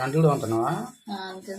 గంటలు తోముతున్నావా? అంతే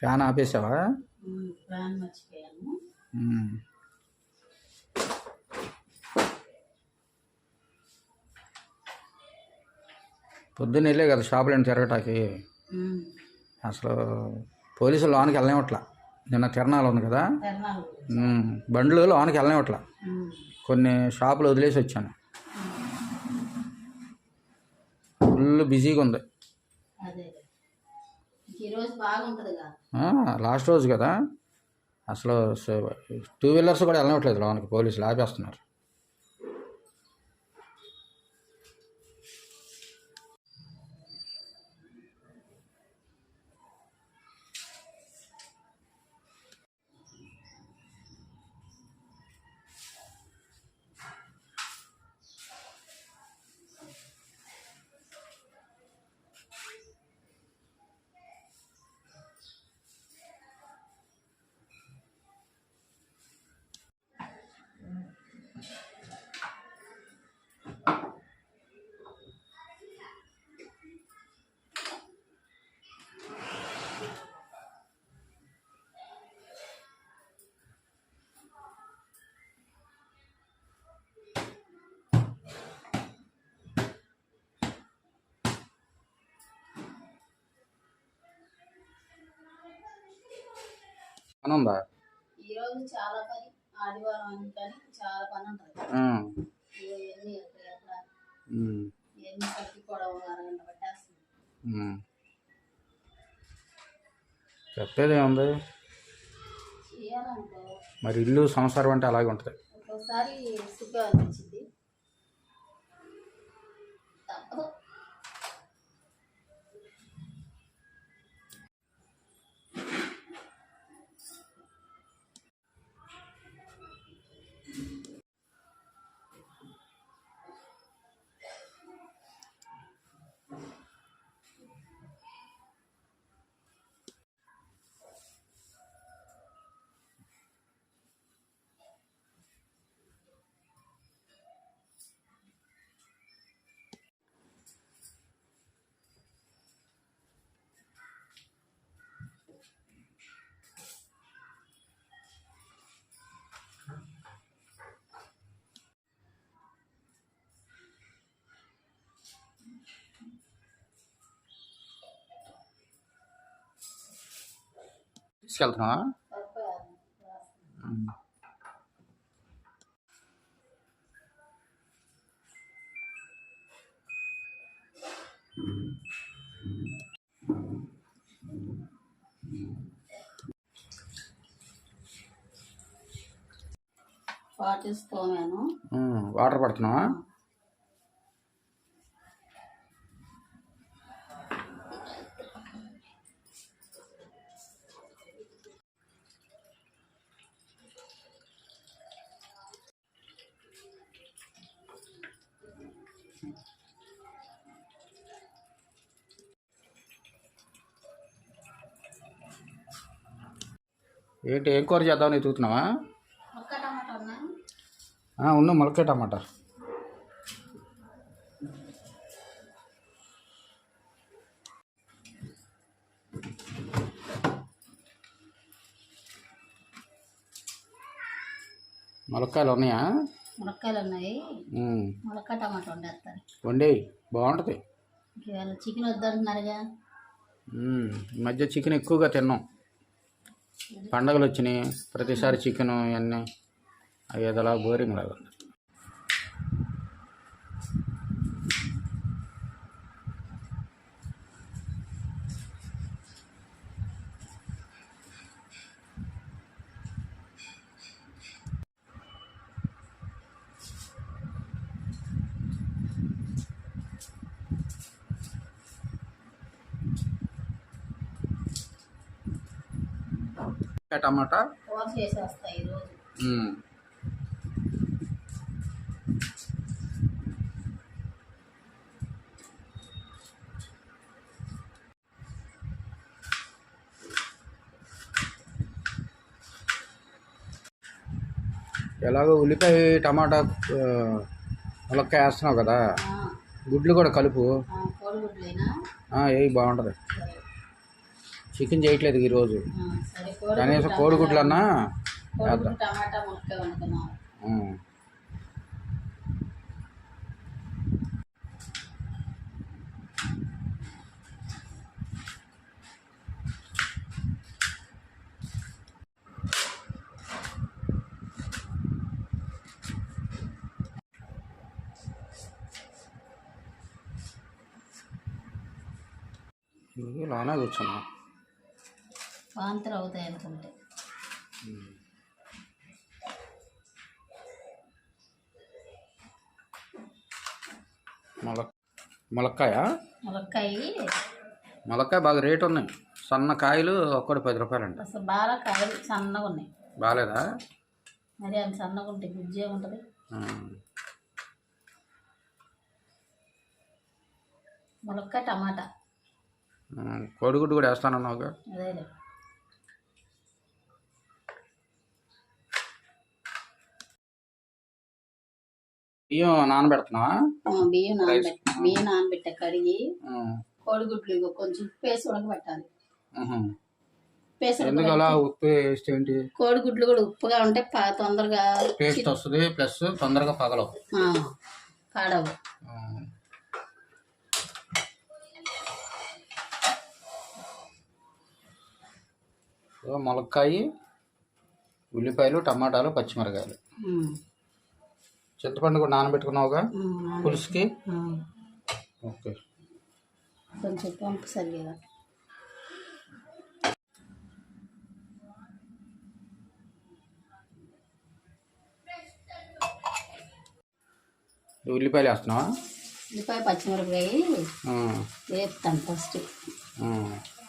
ఫ్యాన్ ఆపేసావా? మర్చిపోయాను. పొద్దున్న వెళ్ళే కదా షాపులను తిరగటానికి? అసలు పోలీసులు లోనికి వెళ్ళనివ్వట్లా. నిన్న తిరణాలు ఉంది కదా? బండ్లు లోనికి వెళ్ళనివ్వట్లా. కొన్ని షాపులు వదిలేసి వచ్చాను. ఫుల్ బిజీగా ఉంది అదే ఇంక ఈరోజు బాగుంటుందిగా ఆ, లాస్ట్ రోజు కదా. అసలు టూ వీలర్స్ కూడా వెళ్ళనివ్వట్లేదు లోనికి పోలీసులు ఆపేస్తున్నారు. పని ఉందా ఈరోజు చాలా పని ఆదివారం అందుకని చాలా పని ఉంటుంది ఇవన్నీ కూడా అరగంట పట్టేస్తుంది. చెప్పేది ఏముంది? మరి ఇల్లు సంసారం అంటే అలాగే ఉంటుంది. ఒక్కోసారి తీసుకెళ్తున్నావా? వాటర్ పడుతున్నావా? ఏంటి ఏం కూర చేద్దామని ఒక్క టమాటా ఉన్నా ఆ, ఉన్న మొలకే టమాటా. మొలక్కాయలు ఉన్నాయా? మునక్కాయలు ఉన్నాయి ఉమ్, ములక్క టమాటా వండేస్తారు. వండేయి బాగుంటుంది. చికెన్ వద్దంటున్నారుగా. ఈ మధ్య చికెన్ ఎక్కువగా తిన్నాం. పండగలు వచ్చినాయి ప్రతిసారి చికెన్ ఇవన్నీ అవి ఏదోలా బోరింగ్ లాగా ఉంది టమాటా. ఎలాగో ఉల్లిపాయ టమాటా ములక్కాయ వేస్తున్నావు కదా. గుడ్లు కూడా కలుపు. ఏ బాగుంటుంది. చికెన్ చేయట్లేదు ఈరోజు కనీసం కోడిగుడ్లన్నా కోడిగుడ్లు టమాటా వండుకున్నాం లోనే కూర్చున్నా. వాంతులు అవుతాయి అనుకుంటే. మొల ములక్కాయ? ములక్కాయ. ములక్కాయ బాగా రేట్ ఉన్నాయి. సన్న కాయలు ఒక్కటి పది రూపాయలు అంట అసలు బాగా కాయలు సన్నగా ఉన్నాయి. బాగాలేదా? మరి అంత సన్నగా ఉంటాయి గుజ్జే ఉంటుంది. ములక్కాయ టమాటా. కోడిగుడ్డు కూడా వేస్తానన్నావుగా? అదేలే. బియ్యం నానబెడుతున్నావా? బియ్యం నానబెట్ట బియ్యం నానబెట్ట కడిగి. కోడిగుడ్లు కొంచెం ఉప్పు వేసి ఉడకబెట్టాలి. ఉప్పు ఎందుకు అలా ఏంటి? కోడిగుడ్లు కూడా ఉప్పుగా ఉంటే తొందరగా టేస్ట్ వస్తుంది ప్లస్ తొందరగా పగలవు. పాడవు. ములక్కాయ ఉల్లిపాయలు టమాటాలు పచ్చిమిరకాయలు. చింతపండు కూడా నానబెట్టుకున్నావుగా? పులుసుకి? ఓకే. కొంచెం పంపు సరిగా ఉల్లిపాయలు వేస్తున్నావా? ఉల్లిపాయ పచ్చిమిరపకాయ. వేస్తాను ఫస్ట్.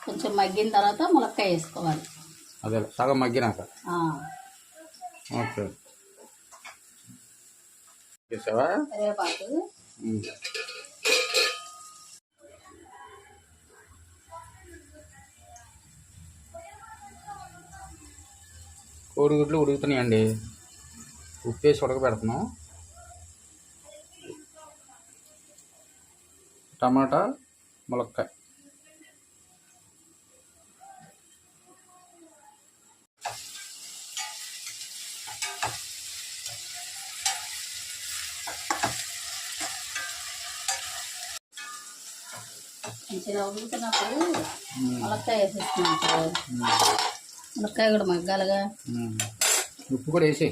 కొంచెం మగ్గిన తర్వాత ములక్కాయ వేసుకోవాలి. అదే సగం మగ్గినాక? ఆ, ఓకే. చేసావా? కరివేపాకు. కోడిగుడ్లు ఉడుకుతున్నాయండి. ఉప్పు వేసి ఉడకబెడుతున్నాం. టమాటా ములక్కాయ. మంచిగా ఉడుకుతున్నప్పుడు ములక్కాయ వేసేస్తున్నాం ములక్కాయ కూడా మగ్గాలుగా. ఉప్పు కూడా వేసి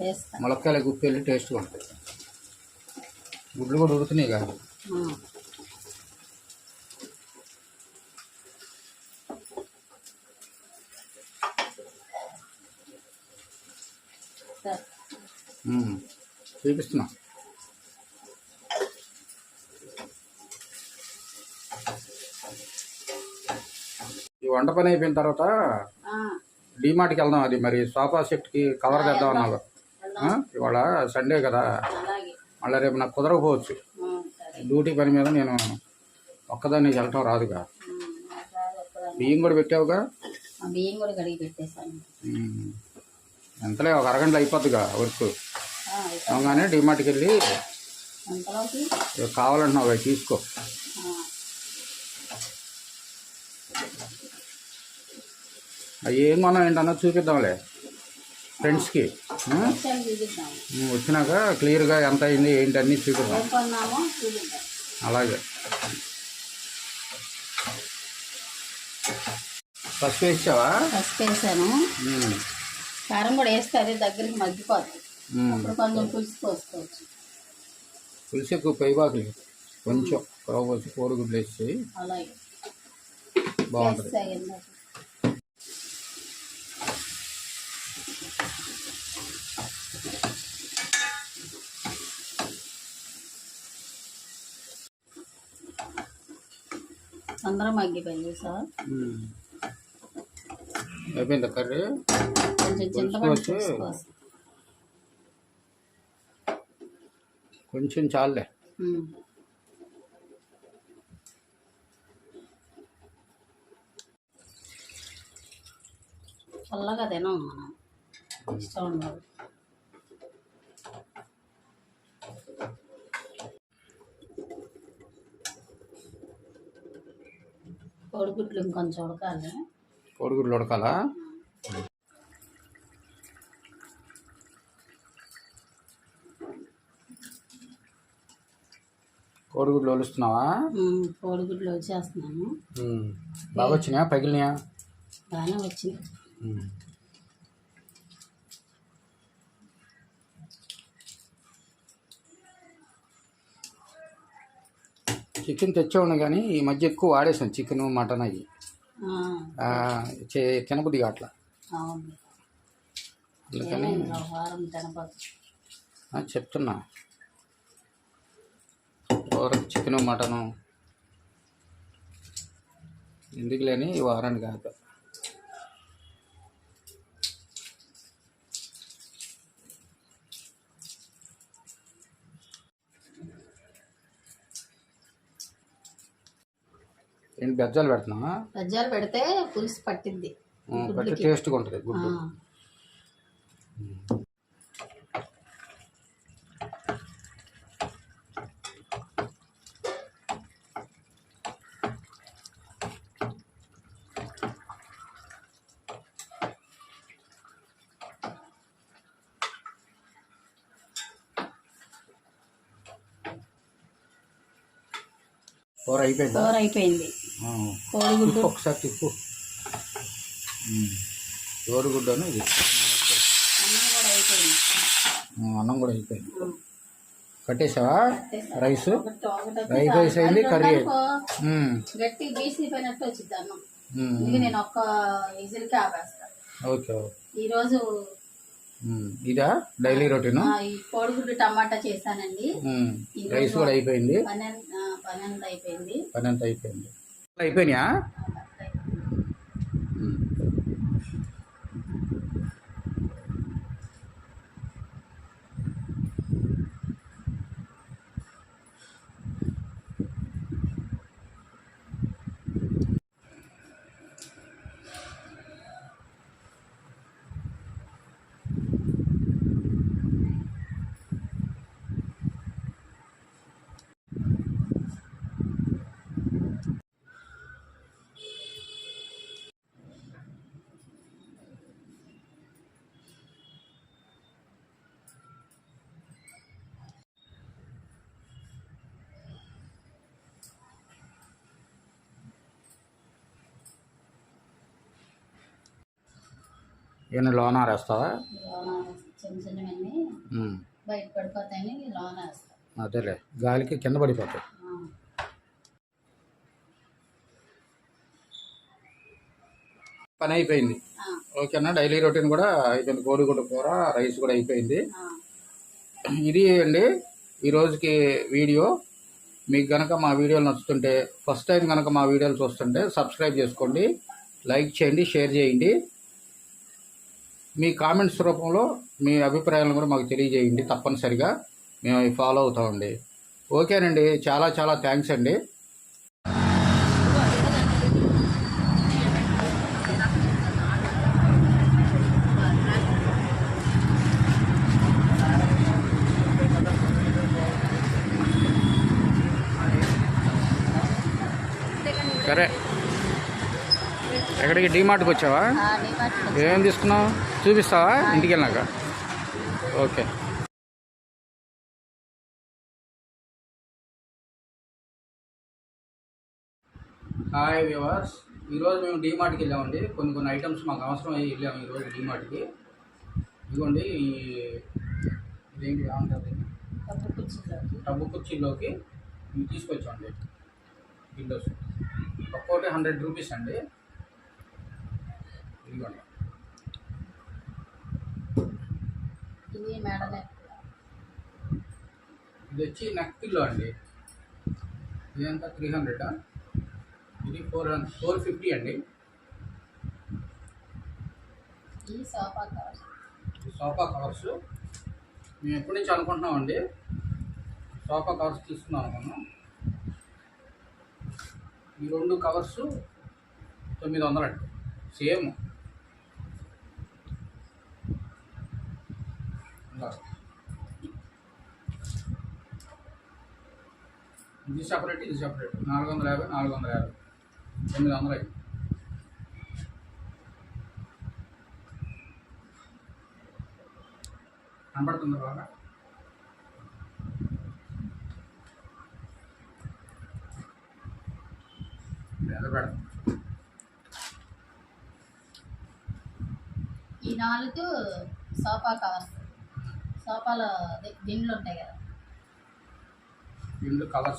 వేస్తా. ములక్కాయలకు ఉప్పు వెళ్ళి టేస్ట్గా ఉంటుంది గుడ్లు కూడా ఉడుకుతున్నాయి కాదు. చూపిస్తున్నా. వంట పని అయిపోయిన తర్వాత డీమార్ట్కి వెళ్దాం అది మరి. సోఫా సెట్కి కవర్ తెద్దాం అన్నారు? ఇవాళ సండే కదా. మళ్ళీ రేపు నాకు కుదరకపోవచ్చు. డ్యూటీ పని మీద నేను ఒక్కదాన్ని వెళ్ళటం రాదుగా. బియ్యం కూడా పెట్టావుగా? బియ్యం కూడా కడిగి పెట్టేశాను. ఎంతలే ఒక అరగంటలో అయిపోద్దిగా వర్క్. అవగానే డీమార్ట్కి వెళ్ళి కావాలంటున్నావు తీసుకో. అవి ఏం కొన్నాం ఏంటన్నది చూపిద్దాంలే. ఫ్రెండ్స్కి వచ్చినాక క్లియర్గా ఎంత అయింది ఏంటి అన్నీ చూపిద్దాం. అలాగే. పసుపు వేసావా? పసుపు వేసాను. కారం కూడా వేస్తే అదే దగ్గరికి మగ్గిపోతుంది. అప్పుడు కొంచెం పులుసు పోసుకోవచ్చు. పులుసు ఎక్కువ పైబాకులు కొంచెం కరవపోసి కోడిగుడ్లు వేసి అలాగే. బాగుంటుంది. తొందరగా మగ్గిపోయింది సార్. అయిపోయిందా కర్రీ కొంచెం చింతపండు. కొంచెం చాలులే ఉమ్. చల్లగా తినం మనం ఇష్టం ఉండదు కోడిగుడ్లు ఇంకొంచెం ఉడకాలి. కోడిగుడ్లు ఉడకాలా? కోడిగుడ్లు ఒలుస్తున్నావా? ఉమ్, కోడిగుడ్లు వచ్చేస్తున్నాను. బాగా వచ్చినాయా పగిలినాయా? బాగానే వచ్చింది చికెన్ తెచ్చాను కానీ ఈ మధ్య ఎక్కువ వాడేసాను చికెన్ మటన్ అవి తినబుద్ధి కావట్లా. అవును. అందుకని చెప్తున్నా. Chicken mutton. ఎందుకు లేని ఈ వారానికి కాదు. ఏంటి బెజ్జాలు పెడుతున్నావా? రజ్జాలు పెడితే పులుసు పట్టిద్ది. ఆ, పెట్టి టేస్ట్గా ఉంటుంది గుడ్డు. కూర అయిపోయిందా? కూర అయిపోయింది. కోడిగుడ్డు. ఒకసారి తిప్పు. కోడిగుడ్డను ఇది. అన్నం కూడా అయిపోయింది. ఆ, అన్నం కూడా అయిపోయింది. ఆ, కట్టేసావా. రైస్? రైస్ రైస్ అయింది కర్రీ గట్టి బీసిపోయినట్టు వచ్చింది అన్నం. నేను ఒక్క విజిల్కి ఆపేస్తాను ఓకే ఓకే. ఈరోజు ఇదా? Daily routine? కోడిగుడ్డు టమాటా చేశానండి. రైస్ కూడా అయిపోయింది. పని అంత- ఆ, పని అంతా అయిపోయింది పని అంతా అయిపోయింది. అయిపోయినాయా ఉమ్. ఏమన్నా లోన్ ఆరేస్తావా లోన చిన్న చిన్నవన్నీ ఉమ్, బయట పడిపోతాయని లోన వేస్తాను అదేలే గాలికి కింద పడిపోతాయి. పని అయిపోయింది. ఓకేనా? డైలీ రొటీన్ కూడా అయిపోయింది. కోడిగుడ్డు కూర రైస్ కూడా అయిపోయింది. ఇది అండి ఈ రోజుకి వీడియో. మీకు కనుక మా వీడియోలు నచ్చుతుంటే ఫస్ట్ టైం కనుక మా వీడియోలు చూస్తుంటే సబ్స్క్రైబ్ చేసుకోండి. లైక్ చేయండి షేర్ చేయండి. మీ కామెంట్స్ రూపంలో మీ అభిప్రాయాలను కూడా మాకు తెలియజేయండి తప్పనిసరిగా. మేము అవి ఫాలో అవుతామండి. ఓకేనండి. చాలా చాలా థ్యాంక్స్ అండి. సరే. ఎక్కడికి? డీమార్ట్కి వచ్చావా? ఏం తీసుకున్నావు? చూపిస్తావా? ఇంటికి వెళ్ళినాక? ఓకే. Hi viewers. ఈరోజు మేము డీమార్ట్కి వెళ్ళామండి. కొన్ని కొన్ని ఐటమ్స్ మాకు అవసరం అయ్యి వెళ్ళాము ఈరోజు డీమార్ట్కి. ఇదిగోండి ఈ ఇదేంటి ఏమంటారు టబ్బు కుర్చీలోకి ఇవి తీసుకొచ్చామండి. విండోస్. ఒక్కోటి హండ్రెడ్ రూపీస్ అండి. ఇదిగోండి. ఇవి మేడలే ఇది వచ్చి నెక్ పిల్లో అండి. ఇదంతా త్రీ హండ్రెడ్ ఇది ఫోర్ హండ్రెడ్ ఫోర్ ఫిఫ్టీ అండి. ఈ సోఫా కవర్ ఈ సోఫా కవర్స్ మేము ఎప్పటి నుంచి అనుకుంటున్నామండి సోఫా కవర్స్ తీసుకుందాం అనుకున్నాం. ఈ రెండు కవర్స్ తొమ్మిది వందలు అండి. సేమ్. ఇది సపరేట్ ఇది సపరేట్ నాలుగు వందల యాభై నాలుగు వందల యాభై తొమ్మిది వందలు అయింది కనబడుతుంది బాగా ఈ నాలుగు సోఫా కవర్స్. సోఫాలో దిండ్లు ఉంటాయి కదా.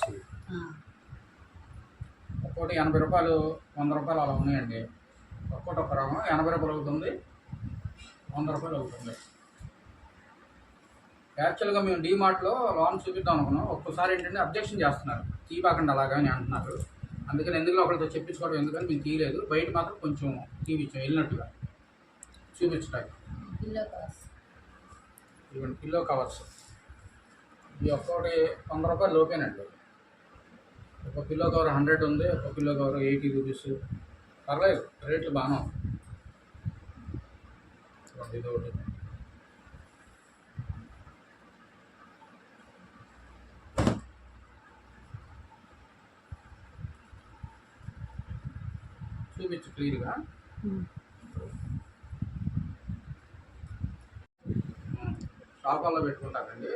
ఇవి. ఆ, ఒక్కోటి ఎనభై రూపాయలు వంద రూపాయలు అలా ఉన్నాయండి. ఒక్కోటి ఒక రకం ఎనభై రూపాయలు అవుతుంది వంద రూపాయలు అవుతుంది. యాక్చువల్గా మేము డీమార్ట్లో లోన్ చూపిద్దాం అనుకున్నాం. ఒక్కసారి ఏంటంటే అబ్జెక్షన్ చేస్తున్నారు. తీయబాకండి అలాగా అని అంటున్నారు. అందుకని ఎందుకు ఒకరితో చెప్పించుకోవడం ఎందుకని మేము తీయలేదు. బయట మాత్రం కొంచెం తీపిచ్చాం వెళ్ళినట్టుగా చూపించడానికి. ఇవన్నీ పిల్లో కవర్స్. ఇది ఒక్కొక్కటి వంద రూపాయలు లోపేనండి. ఒక పిల్లో కవర్ హండ్రెడ్ ఉంది ఒక పిల్లో కవర్ ఎయిటీ రూపీస్. పర్లేదు రేట్లు బాగానే ఉంది ఇది ఒకటి. చూపించు క్లియర్గా. షాపాల్లో పెట్టుకుంటారండి.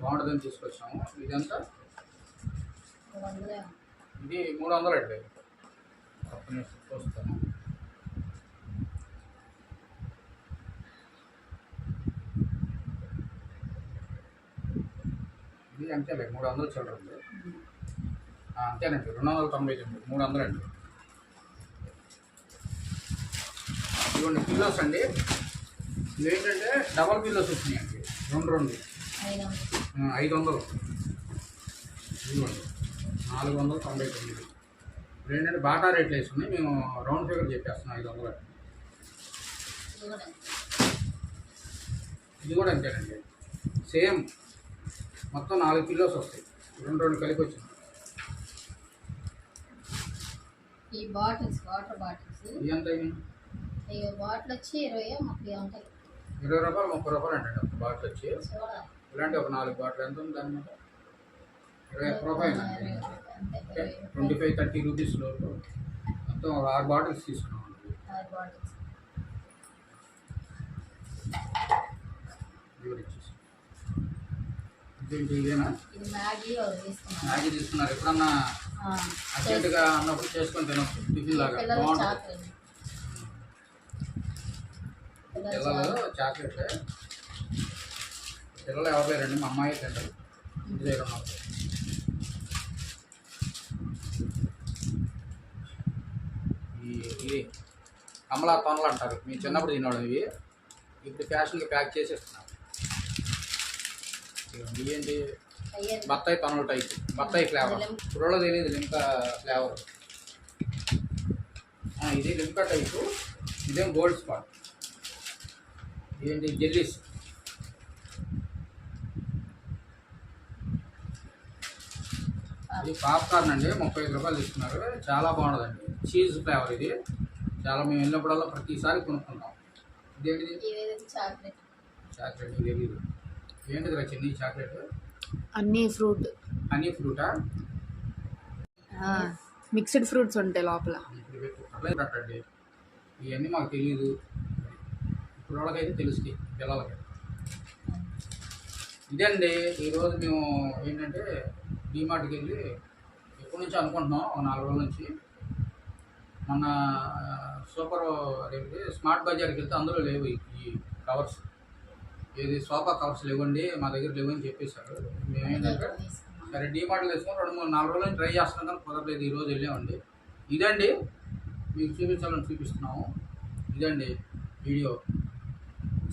బాగుంటుందని తీసుకొచ్చాము. ఇదంతా ఇది మూడు వందలు అండి ఒక్క నిమిషం చూస్తాను ఇది అంతేలే మూడు వందలు చిల్లర ఉంది. అంతేనండి రెండు వందల తొంభై తొమ్మిది మూడు వందలు అండి ఇవన్నీ కిలోస్ అండి. ఇవేంటంటే డబల్ పిల్లోస్ వచ్చినాయండి రెండు రెండు. ఐదు వందలు. నాలుగు వందల తొంభై తొమ్మిది. ఇప్పుడు ఏంటంటే బాటా రేట్లు వేసుకుని మేము రౌండ్ ఫిగర్ చెప్పేస్తున్నాం ఐదు వందలు ఇది కూడా అంతేనండి. సేమ్ మొత్తం నాలుగు కిలోస్ వస్తాయి. రెండు రెండు కలిపి వచ్చింది ఈ బాటిల్స్ వాటర్ బాటిల్స్. ఎంత బాటిల్ వచ్చి ఇరవై ముప్పై ఉంటాయి. ఇరవై రూపాయలు ముప్పై రూపాయలు అండి. ఒక బాటిల్ వచ్చి ఇలాంటి ఒక నాలుగు బాటిల్ ఎంత ఉంది దాని మీద? ఇరవై ఒక్క రూపాయలు ట్వంటీ ఫైవ్ థర్టీ రూపీస్ లోపు మొత్తం ఒక ఆరు బాటిల్స్ తీసుకున్నాం ఇదేనా? ఇది మ్యాగీ తీసుకున్నారు. ఎప్పుడన్నా అర్జెంటుగా అన్నప్పుడు చేసుకొని తినొచ్చు. టిఫిన్ లాగా. బాగుంటుంది. పిల్లలు చాక్లెట్లే పిల్లలు ఎవరు లేరండి? మా అమ్మాయి తింటారు ఇంటి దగ్గర ఉన్నారు ఇది కమలా తొనలు అంటారు. మీ చిన్నప్పుడు తినడం ఇవి. ఇప్పుడు ఫ్యాషన్కి ప్యాక్ చేసేస్తున్నారు. అయ్యేది బత్తాయి తొనల టైప్. బత్తాయి ఫ్లేవర్. ఇప్పుడు తెలియదు లింకా ఫ్లేవర్. ఇది లింకా టైపు. ఇదేం గోల్డ్ స్పాట్. ఏంటి? జెల్లీస్. ఇది పాప్కార్న్ అండి. ముప్పై ఐదు రూపాయలు ఇస్తున్నారు చాలా బాగుంటుందండి చీజ్ ఫ్లేవర్ ఇది. చాలా మేము వెళ్ళినప్పుడల్లా ప్రతిసారి కొనుక్కుంటాం. ఇదేంటిది? చాక్లెట్. చాక్లెట్ ఇది తెలియదు ఏంటిది రా చిన్ని చాక్లెట్? అన్నీ ఫ్రూట్. హనీ ఫ్రూటా? మిక్స్డ్ ఫ్రూట్స్ ఉంటాయి లోపల. ఇవన్నీ మాకు తెలియదు పిల్లలకైతే వాళ్ళకైతే తెలుస్తాయి పిల్లలకి. ఇదండి ఈరోజు మేము ఏంటంటే డీమార్ట్కి వెళ్ళి ఎప్పటి నుంచి అనుకుంటున్నాం ఒక నాలుగు రోజుల నుంచి. మొన్న సూపర్ అదేంటి స్మార్ట్ బజార్కి వెళ్తే అందులో లేవు ఈ- కవర్స్. ఏది సోఫా కవర్స్ లేవండి మా దగ్గర లేవని చెప్పేశారు. మేమేంటంటే సరే డీమార్ట్లో వేసుకొని రెండు మూడు నాలుగు రోజులు ట్రై చేస్తున్నాం కానీ కుదరలేదు ఈరోజు వెళ్ళామండి. ఇదండి మీకు చూపించాలని చూపిస్తున్నాము. ఇదండి వీడియో.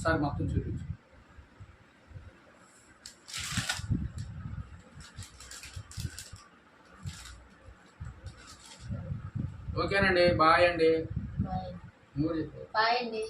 ఒకసారి మొత్తం చూపించు ఓకేనండి బాయ్ అండి బాయ్ అండి